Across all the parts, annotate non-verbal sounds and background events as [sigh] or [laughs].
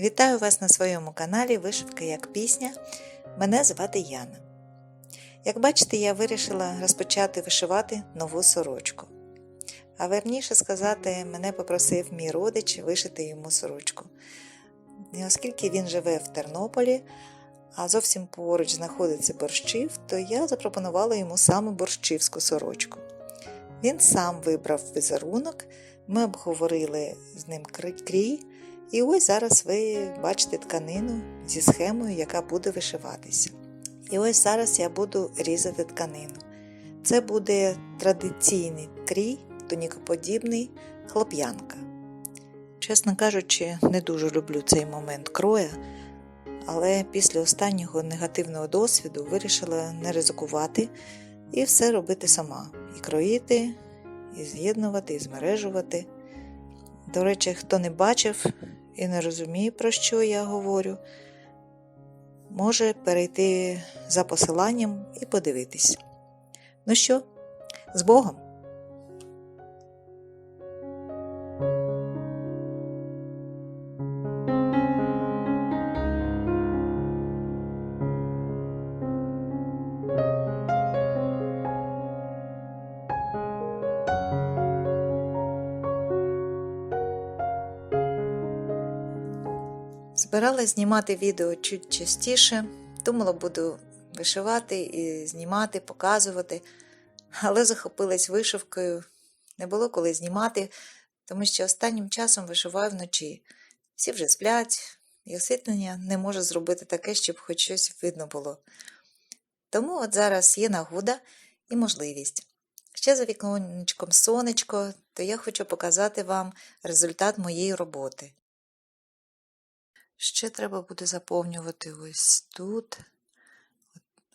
Вітаю вас на своєму каналі Вишивка як пісня. Мене звати Яна. Як бачите, я вирішила розпочати вишивати нову сорочку. А верніше сказати, мене попросив мій родич вишити йому сорочку. І оскільки він живе в Тернополі, а зовсім поруч знаходиться борщів, то я запропонувала йому саме борщівську сорочку. Він сам вибрав візерунок, ми обговорили з ним крій. І ось зараз ви бачите тканину зі схемою, яка буде вишиватися. І ось зараз я буду різати тканину. Це буде традиційний крій, тонікоподібний хлоп'янка. Чесно кажучи, не дуже люблю цей момент кроя, але після останнього негативного досвіду вирішила не ризикувати і все робити сама. І кроїти, і з'єднувати, і змережувати. До речі, хто не бачив і не розуміє, про що я говорю, може перейти за посиланням і подивитись. Ну що, з Богом! Збиралась знімати відео чуть частіше, думала, буду вишивати і знімати, показувати, але захопилась вишивкою. Не було коли знімати, тому що останнім часом вишиваю вночі. Всі вже сплять, і освітлення не може зробити таке, щоб хоч щось видно було. Тому от зараз є нагода і можливість. Ще за віконечком сонечко, то я хочу показати вам результат моєї роботи. Ще треба буде заповнювати ось тут,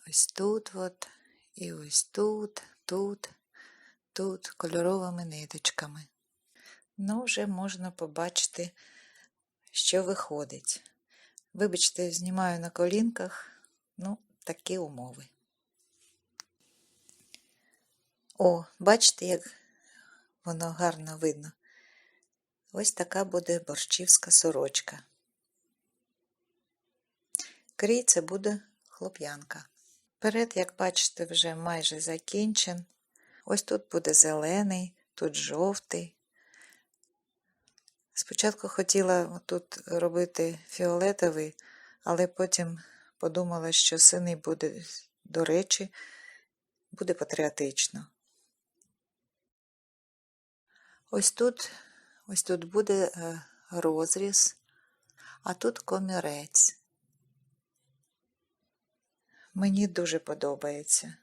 ось тут, от, і ось тут, тут, тут кольоровими ниточками. Ну, вже можна побачити, що виходить. Вибачте, знімаю на колінках, ну, такі умови. О, бачите, як воно гарно видно. Ось така буде борщівська сорочка. Крій це буде хлоп'янка. Перед, як бачите, вже майже закінчен. Ось тут буде зелений, тут жовтий. Спочатку хотіла тут робити фіолетовий, але потім подумала, що синий буде, до речі, буде патріотично. Ось тут, ось тут буде е, розріз, а тут комірець. Мені дуже подобається.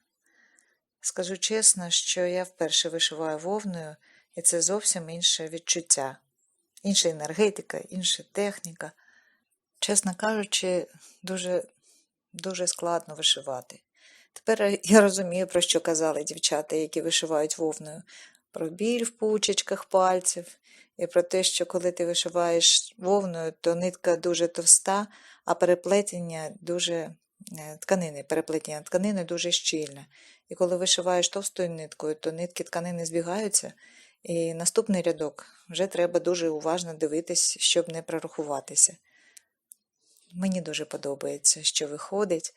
Скажу чесно, що я вперше вишиваю вовною, і це зовсім інше відчуття, інша енергетика, інша техніка. Чесно кажучи, дуже, дуже складно вишивати. Тепер я розумію, про що казали дівчата, які вишивають вовною, про біль в пучечках пальців, і про те, що коли ти вишиваєш вовною, то нитка дуже товста, а переплетення дуже тканини, переплетення тканини дуже щільне. І коли вишиваєш товстою ниткою, то нитки тканини збігаються, і наступний рядок вже треба дуже уважно дивитись, щоб не прорахуватися. Мені дуже подобається, що виходить.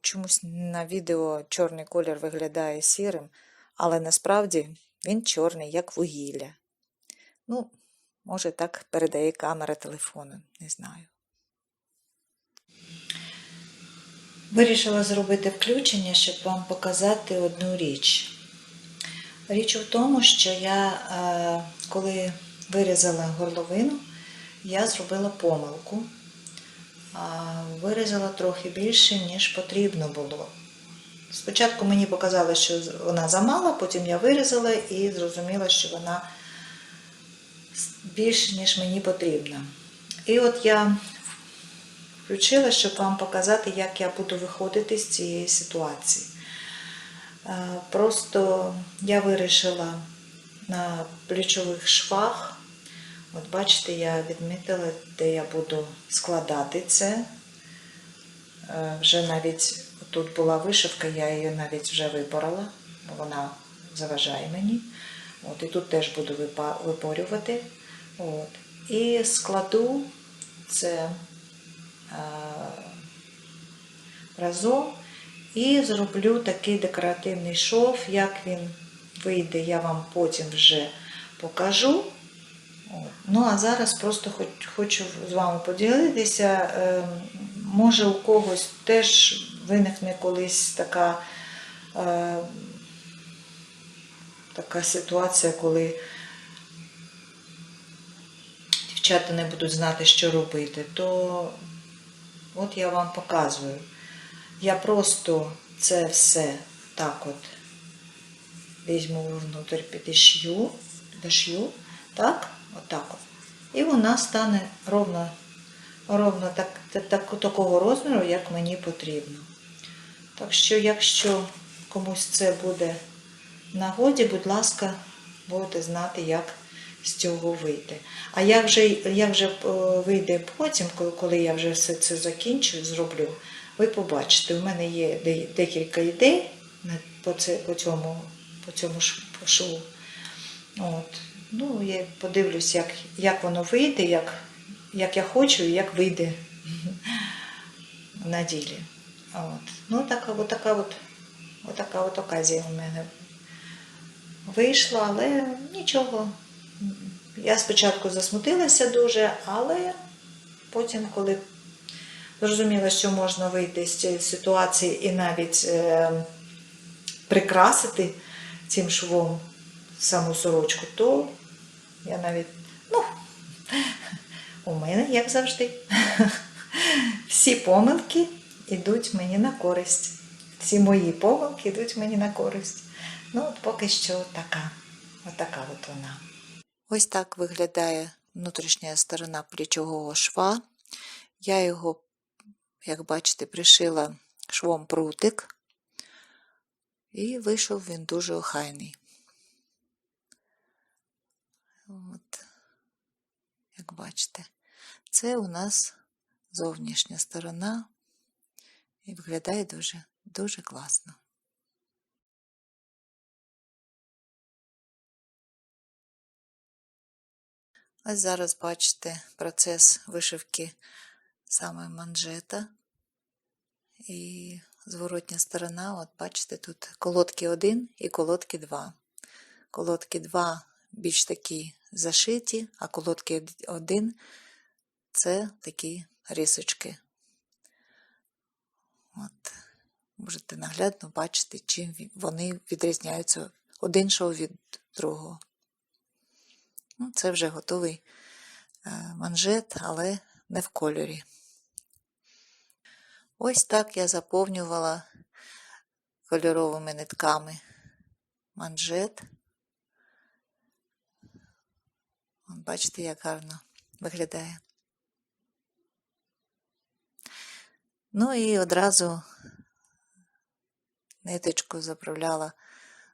Чомусь на відео чорний колір виглядає сірим, але насправді він чорний, як вугілля. Ну, може, так передає камера телефону, не знаю. Вирішила зробити включення, щоб вам показати одну річ. Річ у тому, що я, е, коли вирізала горловину, я зробила помилку. А, Вирізала трохи більше, ніж потрібно було. Спочатку мені показали, що вона замала, потім я вирізала і зрозуміла, що вона більше, ніж мені потрібно. І от я включила, щоб вам показати, як я буду виходити з цієї ситуації. Е, Просто я вирішила на плечових швах. От бачите, я відмітила, де я буду складати це. Е, Вже навіть тут була вишивка, я її навіть вже випорола, бо вона заважає мені. От, І тут теж буду випорювати. От. І складу це разом і зроблю такий декоративний шов. Як він вийде, я вам потім вже покажу. Ну, а зараз просто хочу з вами поділитися. Е, може, у когось теж виникне колись така, е, така ситуація, коли дівчата не будуть знати, що робити, то от я вам показую. Я просто це все так от візьму внутрь, підішью, підішью, так, отак от. І вона стане ровно, ровно так, так, такого розміру, як мені потрібно. Так що, якщо комусь це буде нагоді, будь ласка, будете знати, як з цього вийти. А як вже, як вже е, вийде потім, коли- я вже все це закінчу, зроблю, ви побачите, у мене є декілька ідей по, це, по цьому, по цьому ш- по шву. От. Ну, я подивлюсь, як, як воно вийде, як, як я хочу і як вийде на ділі. От. Ну, така, от така от, от така от оказія у мене вийшла, але нічого. Я спочатку засмутилася дуже, але потім, коли зрозуміла, що можна вийти з цієї ситуації і навіть е, прикрасити цим швом саму сорочку, то я навіть, ну, у мене, як завжди, всі помилки йдуть мені на користь. Всі мої помилки йдуть мені на користь. Ну, от поки що така, отака от вона. Ось так виглядає внутрішня сторона плічового шва. Я його, як бачите, пришила швом прутик, і вийшов він дуже охайний. От, як бачите, це у нас зовнішня сторона і виглядає дуже, дуже класно. Ось зараз бачите процес вишивки саме манжета. І зворотня сторона, от бачите, тут колодки 1 і колодки 2. Колодки 2 більш такі зашиті, а колодки 1 це такі рисочки. От. Можете наглядно бачити, чим вони відрізняються один шов від другого. Ну, це вже готовий е, манжет, але не в кольорі. Ось так я заповнювала кольоровими нитками манжет. Бачите, як гарно виглядає. Ну і одразу ниточку заправляла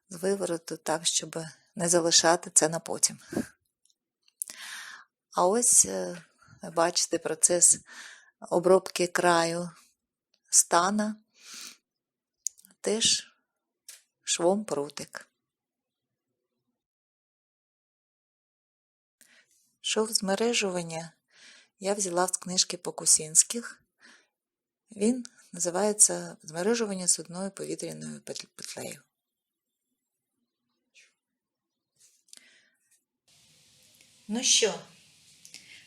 з вивороту так, щоб не залишати це на потім. А ось е, бачите процес обробки краю стана теж швом прутик. Шов змережування я взяла з книжки Покусінських. Він називається Змережування з одною повітряною петлею. Ну що,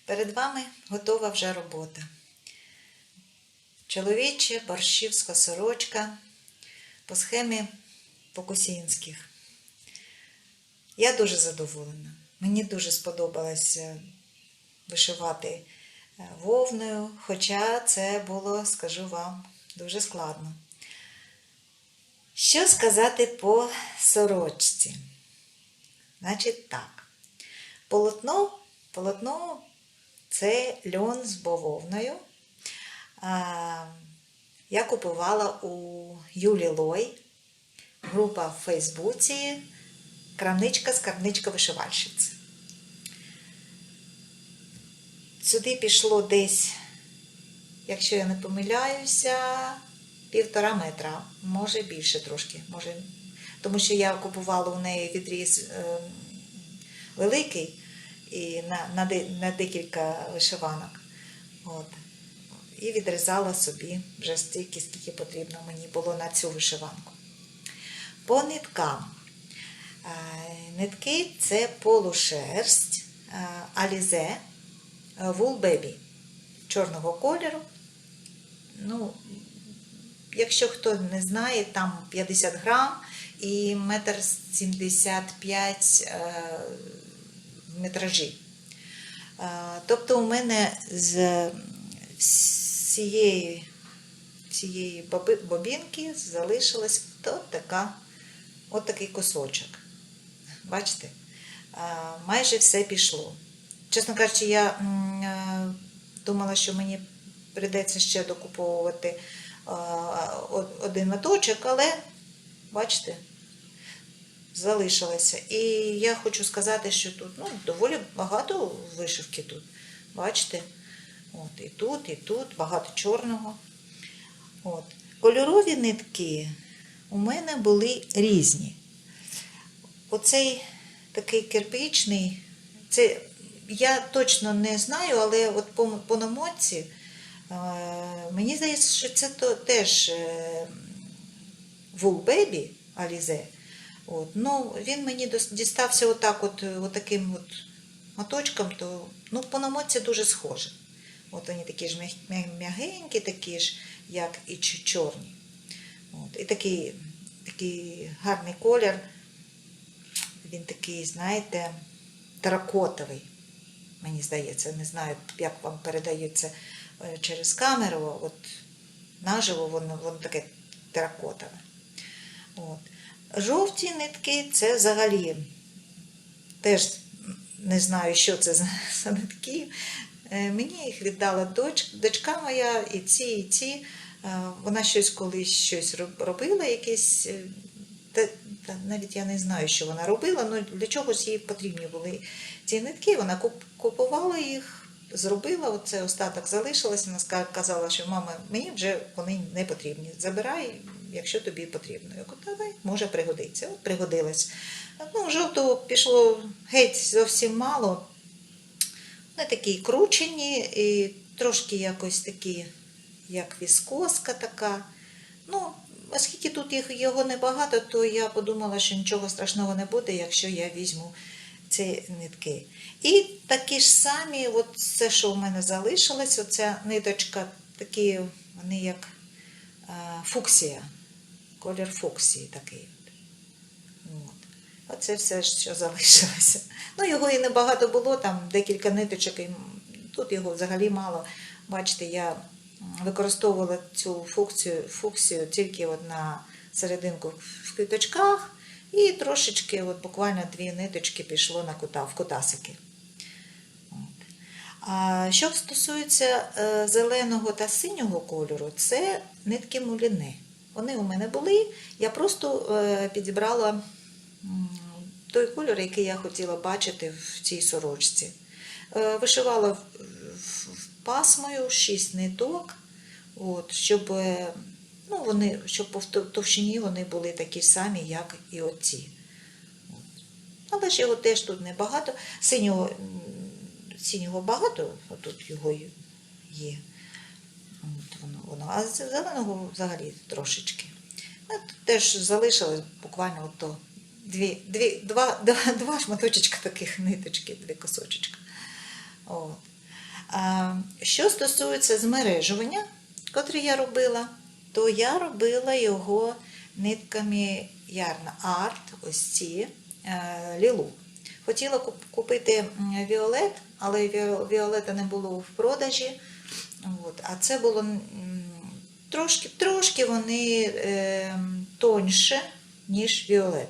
перед вами готова вже робота. Чоловіче борщівська сорочка по схемі Покусінських. Я дуже задоволена. Мені дуже сподобалося вишивати е, вовною, хоча це було, скажу вам, дуже складно. Що сказати по сорочці? Значить так. Полотно, полотно це льон з бавовною. Я купувала у Юлі Лой, група в Фейсбуці, крамничка скарбничка вишивальщиці. Сюди пішло десь, якщо я не помиляюся, півтора метра, може більше трошки. Може, тому що я купувала у неї відріз е, великий і на, на, на декілька вишиванок. От. І відрізала собі вже стільки, скільки потрібно мені було на цю вишиванку. По ниткам. Е, Нитки це полушерсть, алізе, е, вул чорного кольору. Ну, якщо хто не знає, там 50 грам і метр 75 е, в метражі. Тобто у мене з всієї, боби- бобінки залишилась от така, от такий кусочок. Бачите? Майже все пішло. Чесно кажучи, я е, думала, що мені прийдеться ще докуповувати один моточок, але бачите, залишилося. І я хочу сказати, що тут ну, доволі багато вишивки тут. Бачите? От, і тут, і тут, багато чорного. От. Кольорові нитки у мене були різні. Оцей такий кирпичний, це я точно не знаю, але от по, по намотці е, мені здається, що це то, теж е, Baby Alize. От. Ну, він мені дістався отак, от, е, отаким от моточком, то ну, по намотці дуже схоже. От вони такі ж м'яг- м'яг- м'ягенькі, такі ж, як і чорні. От. І такий, такий гарний колір. Він такий, знаєте, теракотовий, мені здається. Не знаю, як вам передається е, через камеру. От наживо воно, воно таке теракотове. От. Жовті нитки це взагалі теж не знаю, що це [laughs] за, нитки. Е, Мені їх віддала доч, дочка моя, і ці, і ці. Е, Вона щось колись щось робила, якесь. е, Та, та навіть я не знаю, що вона робила, але для чогось їй потрібні були ці нитки. Вона купувала їх, зробила, оце остаток залишилось. Вона казала, що мама, мені вже вони не потрібні. Забирай, якщо тобі потрібно. Я давай, може пригодиться. От пригодилось. Ну, жовтого пішло геть зовсім мало. Вони такі кручені, і трошки якось такі, як віскоска така. Ну, оскільки тут їх його небагато, то я подумала, що нічого страшного не буде, якщо я візьму ці нитки. І такі ж самі, от це, що в мене залишилось, оця ниточка, такі, вони як а, фуксія, колір фуксії такий. От. Оце все, що залишилося. Ну, його і небагато було, там декілька ниточок, і тут його взагалі мало. Бачите, я використовувала цю функцію, фуксію тільки от на серединку в квіточках, і трошечки, от буквально дві ниточки пішло на кута, в кутасики. А що стосується е, зеленого та синього кольору, це нитки муліни. Вони у мене були. Я просто е, підібрала той кольор, який я хотіла бачити в цій сорочці. Е, Вишивала пасмою 6 ниток, от, щоб, е, ну, вони, щоб по товщині вони були такі самі, як і оці. Але ж його теж тут небагато. Синього, синього багато, отут його є. От воно, воно. А зеленого взагалі трошечки. От теж залишилось буквально от то дві, дві, два, [laughs] два, два шматочечка таких ниточки, дві кусочечка. От. А, що стосується змережування, котре я робила, то я робила його нитками Ярна Арт, ось ці е, лілу. Хотіла купити Віолет, але Віолета не було в продажі. От. А це було трошки, трошки вони е, тоньше, ніж Віолет.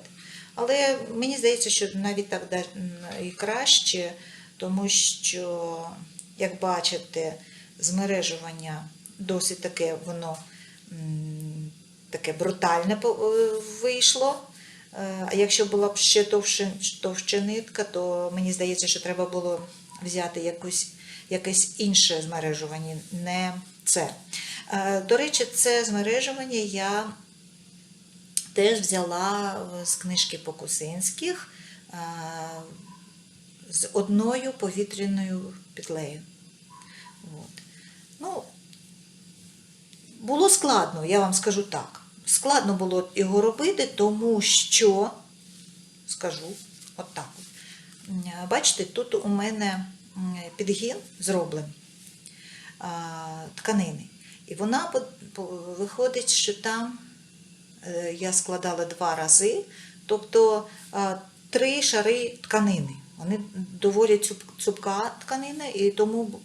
Але мені здається, що навіть так і краще, тому що, як бачите, змережування досить таке воно таке брутальне е, вийшло. Е, А якщо була б ще товще, товща нитка, то мені здається, що треба було взяти якусь, якесь інше змережування, не це. Е, До речі, це змережування я теж взяла з книжки Покусинських е, з одною повітряною петлею. От. Ну, було складно, я вам скажу так. Складно було його робити, тому що, скажу. От М, Бачите, тут у мене підгін зроблений тканини. І вона виходить, що там е, я складала два рази, тобто три шари тканини. Вони доволі цупка тканина, і тому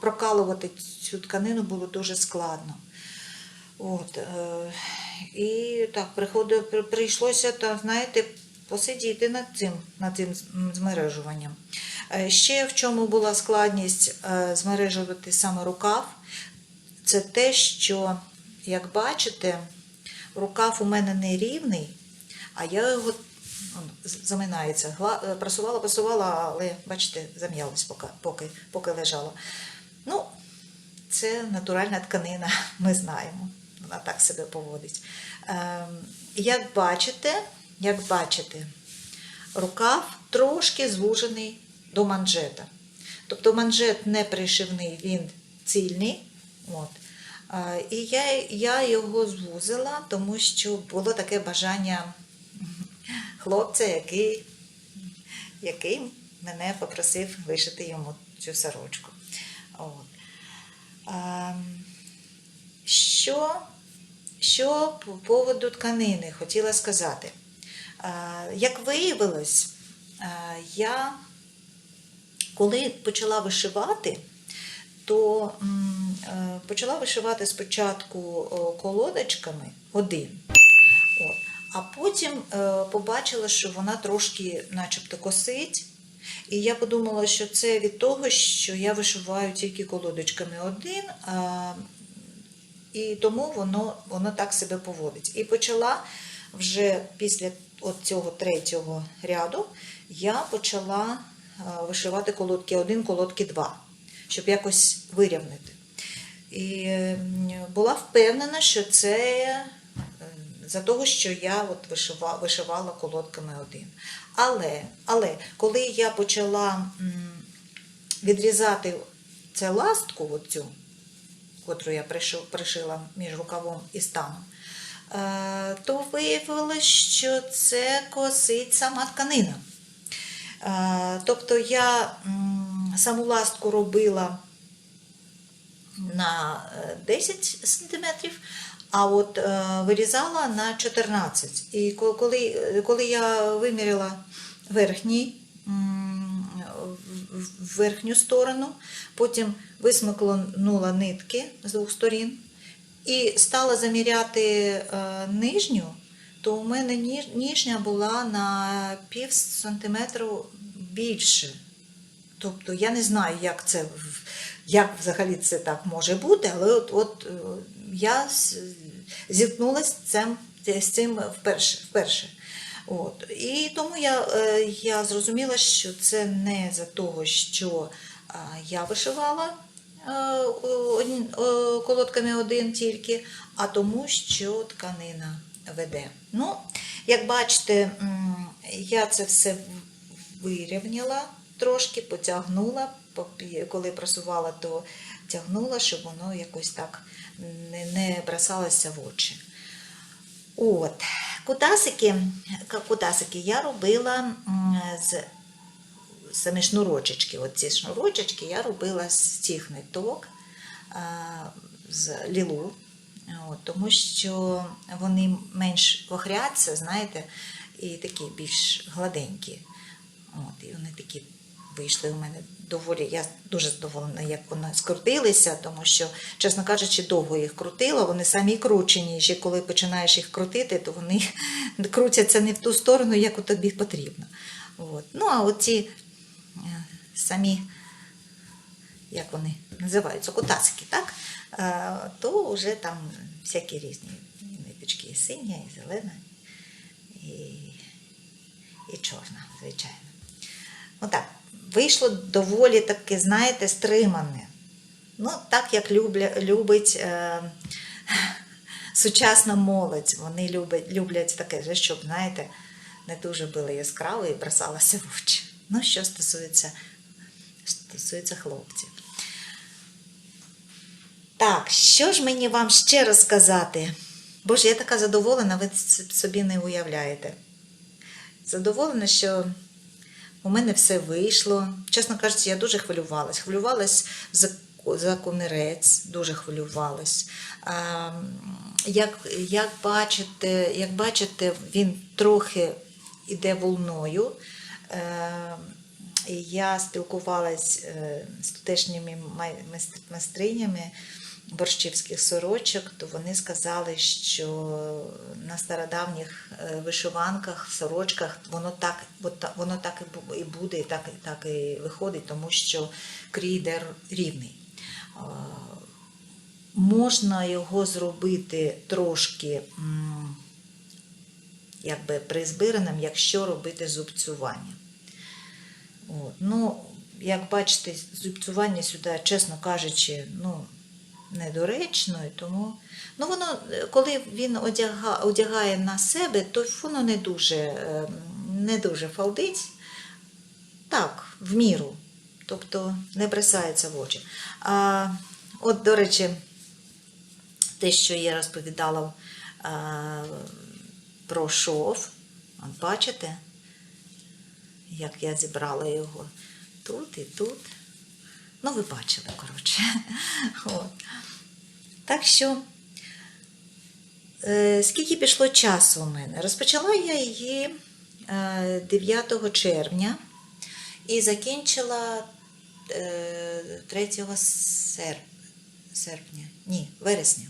прокалувати цю тканину було дуже складно. От, е, і так, приходи- прийшлося, та, знаєте, посидіти над цим, над цим змережуванням. Е, Ще в чому була складність е, змережувати саме рукав, це те, що, як бачите, рукав у мене не рівний, а я його заминається. Е, Прасувала, прасувала, але, бачите, зам'ялась, поки, поки, поки лежала. Ну, це натуральна тканина, [laughs] ми знаємо. Вона так себе поводить. Ем, як бачите, як бачите, рукав трошки звужений до манжета. Тобто манжет не пришивний, він цільний. От. І я, я його звузила, тому що було таке бажання хлопця, який, який мене попросив вишити йому цю сорочку. От. Що, що по поводу тканини хотіла сказати. Як виявилось, я коли почала вишивати, то е, почала вишивати спочатку колодочками один. От. А потім е, побачила, що вона трошки начебто косить. І я подумала, що це від того, що я вишиваю тільки колодочками один, а, і тому воно, воно так себе поводить. І почала вже після от цього третього ряду я почала а, вишивати колодки один, колодки два, щоб якось вирівнити. І була впевнена, що це за того, що я от вишивала, вишивала колодками один. Але, але коли я почала відрізати цю ластку, оцю, котру я пришила між рукавом і станом, е, то виявилось, що це косить сама тканина. Е, Тобто я саму ластку робила на е, 10 сантиметрів, а от е, вирізала на 14. І коли, коли я виміряла верхній, верхню сторону, потім висмикнула нитки з двох сторін і стала заміряти е, нижню, то у мене ніж- нижня була на пів сантиметру більше. Тобто я не знаю, як це як взагалі це так може бути, але от, от е, я зіткнулася з цим, з цим вперше. вперше. От. І тому я, е, я зрозуміла, що це не за того, що я вишивала е, колодками один тільки, а тому, що тканина веде. Ну, як бачите, я це все вирівняла трошки, потягнула, коли просувала, то тягнула, щоб воно якось так не, бросалося в очі. От, кутасики, кутасики я робила з самі шнурочечки. От шнурочечки я робила з цих ниток, з лілу, от, тому що вони менш вохряться, знаєте, і такі більш гладенькі. От, і вони такі вийшли у мене доволі. Я дуже задоволена, як вони скрутилися, тому що, чесно кажучи, довго їх крутила. Вони самі кручені. Ще коли починаєш їх крутити, то вони [laughs] крутяться не в ту сторону, як тобі потрібно. От. Ну, а оці е, самі, як вони називаються, кутасики, так? Е, то вже там всякі різні ниточки, і синя, і зелена, і, і чорна, звичайно. Ну так, вийшло доволі таки, знаєте, стримане. Ну, так як любля, любить е, [laughs] сучасна молодь. Вони люблять, люблять таке, щоб, знаєте, не дуже було яскраво і бросалося в очі. Ну, що стосується, стосується хлопців. Так, що ж мені вам ще розказати? Боже, я така задоволена, ви собі не уявляєте. Задоволена, що у мене все вийшло. Чесно кажучи, я дуже хвилювалась. Хвилювалась за, за комірець, дуже хвилювалась. А, як, як, бачите, як бачите, він трохи іде волною. Е, і я спілкувалась е, з тутешніми май- майст- майстринями борщівських сорочок, то вони сказали, що на стародавніх е, вишиванках, сорочках воно так, воно так і буде, і так, і так і виходить, тому що крій йде рівний. Можна його зробити трошки якби призбиреним, якщо робити зубцювання. От. Ну, як бачите, зубцювання сюди, чесно кажучи, ну, недоречно, і тому. Ну, воно, коли він одяга, одягає на себе, то воно не дуже, е, не дуже фалдить. Так, в міру. Тобто не бросається в очі. А, от, до речі, те, що я розповідала а, про шов, бачите? як я зібрала його тут і тут. Ну, ви бачили, коротше. [laughs] От. Так що, е, скільки пішло часу у мене? Розпочала я її е, 9 червня і закінчила е, 3 серп... серпня. Ні, вересня.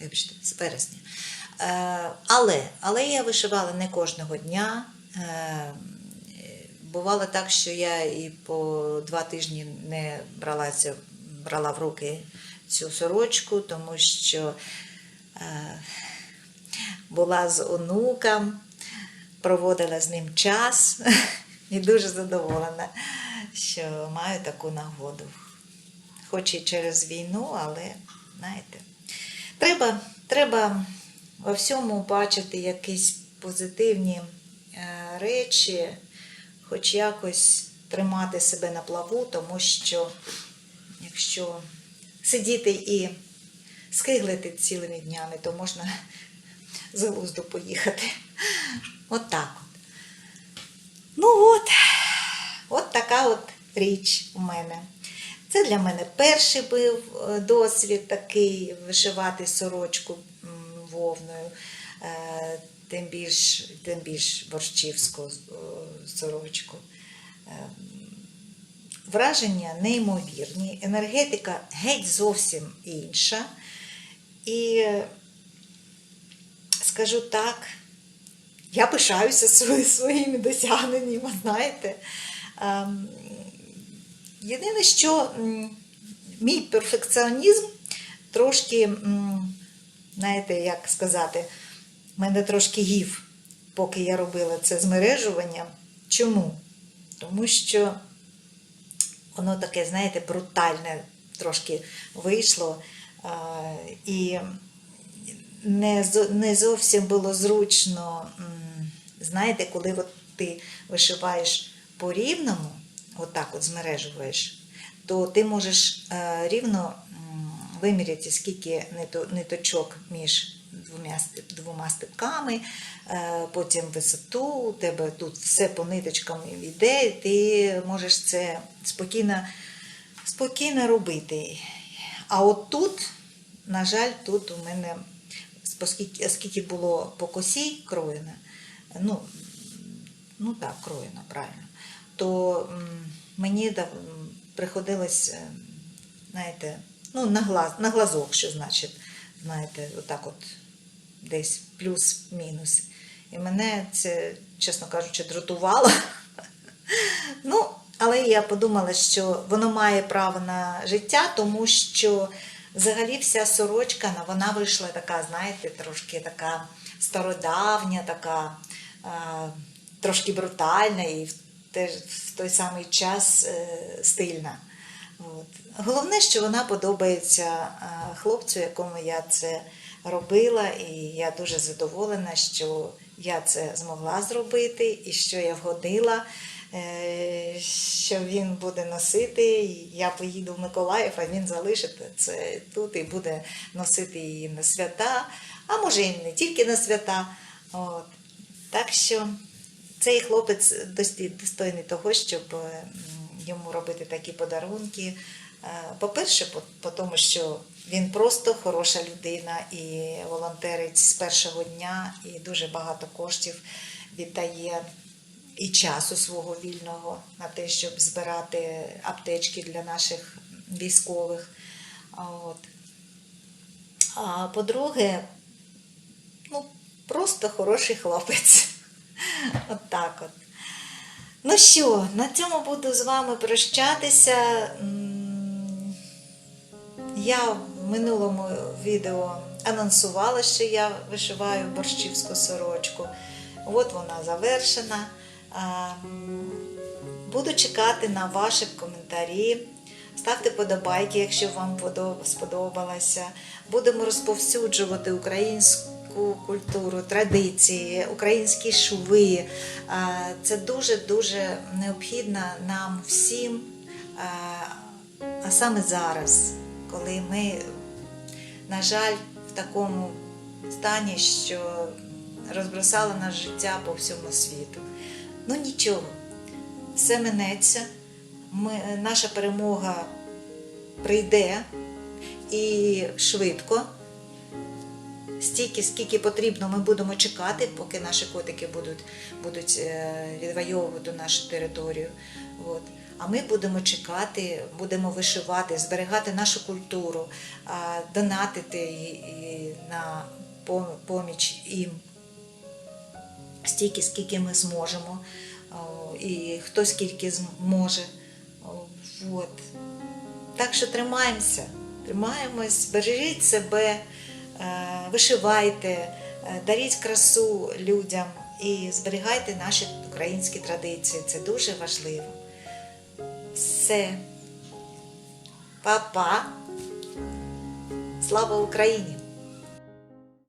Вибачте, з вересня. Е, але, але я вишивала не кожного дня. Бувало так, що я і по два тижні не бралася, брала в руки цю сорочку, тому що е, була з онуком, проводила з ним час [laughs] і дуже задоволена, що маю таку нагоду. Хоч і через війну, але знаєте, треба, треба во всьому бачити якісь позитивні е, речі хоч якось тримати себе на плаву, тому що якщо сидіти і скиглити цілими днями, то можна [laughs] з глузду поїхати. От так от. Ну от, от така от річ у мене. Це для мене перший був е, досвід такий вишивати сорочку вовною. Тим більш, тим більш борщівську сорочку. Е, Враження неймовірні, енергетика геть зовсім інша. І е, скажу так, я пишаюся свої- своїми досягненнями, знаєте. Ем, Єдине, що мій перфекціонізм трошки, знаєте, як сказати, мене трошки гів, поки я робила це змережування. Чому? Тому що воно таке, знаєте, брутальне трошки вийшло. І не, зовсім було зручно, знаєте, коли от ти вишиваєш по рівному, отак от змережуєш, то ти можеш е, рівно виміряти, скільки нито- ниточок між двома, двома стипками, е, потім висоту, у тебе тут все по ниточкам йде, ти можеш це спокійно, спокійно робити. А от тут, на жаль, тут у мене, оскільки було по косі кроєно, ну, ну так, кроєно, правильно, то мені приходилось, е, знаєте, ну, на, глаз, на глазок, що значить, знаєте, отак от десь плюс-мінус. І мене це, чесно кажучи, дратувало. [laughs] Ну, але я подумала, що воно має право на життя, тому що взагалі вся сорочка, вона вийшла така, знаєте, трошки така стародавня, така а, трошки брутальна і в, той самий час е, стильна. От. Головне, що вона подобається а, хлопцю, якому я це робила, і я дуже задоволена, що я це змогла зробити і що я вгодила е, що він буде носити. Я поїду в Миколаїв, а він залишить це тут і буде носити її на свята, а може і не тільки на свята. От. Так що цей хлопець достойний того, щоб йому робити такі подарунки. Е, По-перше, по, по тому, що він просто хороша людина і волонтерить з першого дня, і дуже багато коштів віддає і часу свого вільного на те, щоб збирати аптечки для наших військових. От. А по-друге, ну, просто хороший хлопець. [laughs] От так от. Ну що, на цьому буду з вами прощатися. Я минулому відео анонсувала, що я вишиваю борщівську сорочку. От вона завершена. Буду чекати на ваші коментарі. Ставте подобайки, якщо вам подо- сподобалося. Будемо розповсюджувати українську культуру, традиції, українські шви. Це дуже-дуже необхідно нам всім. А саме зараз, коли ми, на жаль, в такому стані, що розбросало наше життя по всьому світу. Ну нічого, все минеться. Ми, наша перемога прийде і швидко. Стільки, скільки потрібно, ми будемо чекати, поки наші котики будуть, будуть е, відвоювати нашу територію. От. А ми будемо чекати, будемо вишивати, зберігати нашу культуру, донатити на поміч їм стільки, скільки ми зможемо, і хто скільки зможе. От. Так що тримаємося, тримаємось, бережіть себе, е, вишивайте, е, даріть красу людям і зберігайте наші українські традиції. Це дуже важливо. Все. Па-па. Слава Україні!